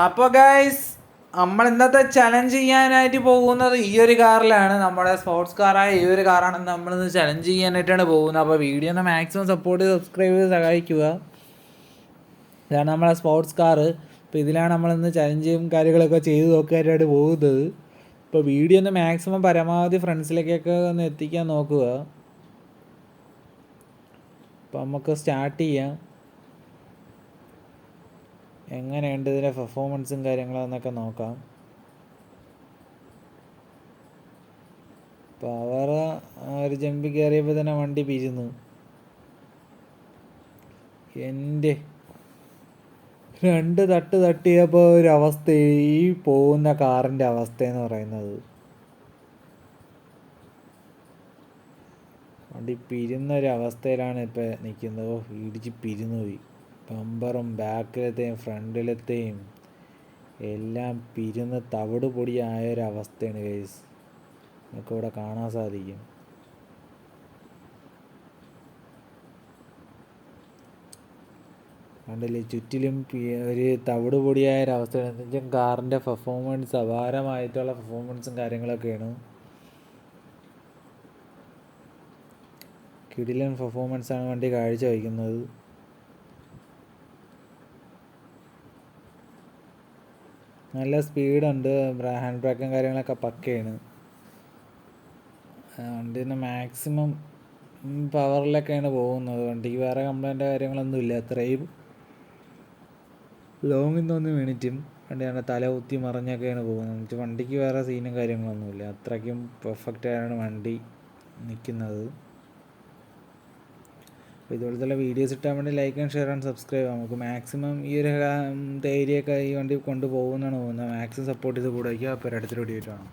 അപ്പോൾ ഗൈസ് നമ്മൾ ഇന്നത്തെ ചലഞ്ച് ചെയ്യാനായിട്ട് പോകുന്നത് ഈ ഒരു കാറിലാണ്. നമ്മുടെ സ്പോർട്സ് കാറായ ഈ ഒരു കാറാണ് നമ്മളിന്ന് ചലഞ്ച് ചെയ്യാനായിട്ടാണ് പോകുന്നത്. അപ്പോൾ വീഡിയോ ഒന്ന് മാക്സിമം സപ്പോർട്ട് ചെയ്ത് സബ്സ്ക്രൈബ് ചെയ്ത് സഹായിക്കുക. ഇതാണ് നമ്മളെ സ്പോർട്സ് കാറ് അപ്പോൾ ഇതിലാണ് നമ്മളിന്ന് ചലഞ്ചും കാര്യങ്ങളൊക്കെ ചെയ്ത് നോക്കാനായിട്ട് പോകുന്നത്. ഇപ്പോൾ വീഡിയോ ഒന്ന് മാക്സിമം പരമാവധി ഫ്രണ്ട്സിലേക്കൊക്കെ ഒന്ന് എത്തിക്കാൻ നോക്കുക. അപ്പോൾ നമുക്ക് സ്റ്റാർട്ട് ചെയ്യാം. എങ്ങനെയുണ്ട് ഇതിന്റെ പെർഫോമൻസും കാര്യങ്ങളും എന്നൊക്കെ നോക്കാം. പവർ ഒരു ജമ്പി കയറിയപ്പോൾ തന്നെ വണ്ടി പിരിഞ്ഞു. എന്റെ രണ്ട് തട്ട് തട്ടിയപ്പോൾ ഒരു അവസ്ഥ ഈ പോകുന്ന കാറിന്റെ അവസ്ഥ എന്ന് പറയുന്നത്. വണ്ടി പിരുന്നൊരവസ്ഥയിലാണ് ഇപ്പോൾ നിൽക്കുന്നത്. ഇടിച്ച് പിരുന്നു പോയി ബമ്പറും ബാക്കിലത്തെയും ഫ്രണ്ടിലത്തെയും എല്ലാം പിരുന്ന് തവിട് പൊടിയായ അവസ്ഥയാണ് കേസ് നമുക്ക് ഇവിടെ കാണാൻ സാധിക്കും. കണ്ടില്ലേ? ചുറ്റിലും ഒരു തവിട് പൊടിയായ ഒരു അവസ്ഥയാണ് എന്നുവെച്ചാൽ കാറിന്റെ പെർഫോമൻസ് അപാരമായിട്ടുള്ള പെർഫോമൻസും കാര്യങ്ങളൊക്കെയാണ്. കിടിലൻ പെർഫോമൻസാണ് വണ്ടി കാഴ്ച വയ്ക്കുന്നത് നല്ല സ്പീഡുണ്ട് ഹാൻഡ് ബ്രേക്കും കാര്യങ്ങളൊക്കെ പക്കയാണ്. വണ്ടി തന്നെ മാക്സിമം പവറിലൊക്കെയാണ് പോകുന്നത്. വണ്ടിക്ക് വേറെ കംപ്ലൈന്റ് കാര്യങ്ങളൊന്നും ഇല്ല. അത്രയും ലോങ്ങിൽ നിന്നൊന്ന് മിനിറ്റും വണ്ടി നല്ല തല കുത്തി മറിഞ്ഞൊക്കെയാണ് പോകുന്നത്. വണ്ടിക്ക് വേറെ സീനും കാര്യങ്ങളൊന്നുമില്ല. അത്രയ്ക്കും പെർഫെക്റ്റായാണ് വണ്ടി നിൽക്കുന്നത്. അപ്പോൾ ഇതുപോലത്തെ വീഡിയോസ് ഇട്ടാൻ വേണ്ടി like and share and subscribe നമുക്ക് മാക്സിമം ഈ ഒരു ഏരിയ ഒക്കെ ഈ വണ്ടി കൊണ്ടുപോകുന്നതാണ് പോകുന്നത് മാക്സിമം സപ്പോർട്ട് ചെയ്ത് കൂടെ വയ്ക്കുക. അപ്പോൾ അടുത്തൊരു വീഡിയോ കാണാം.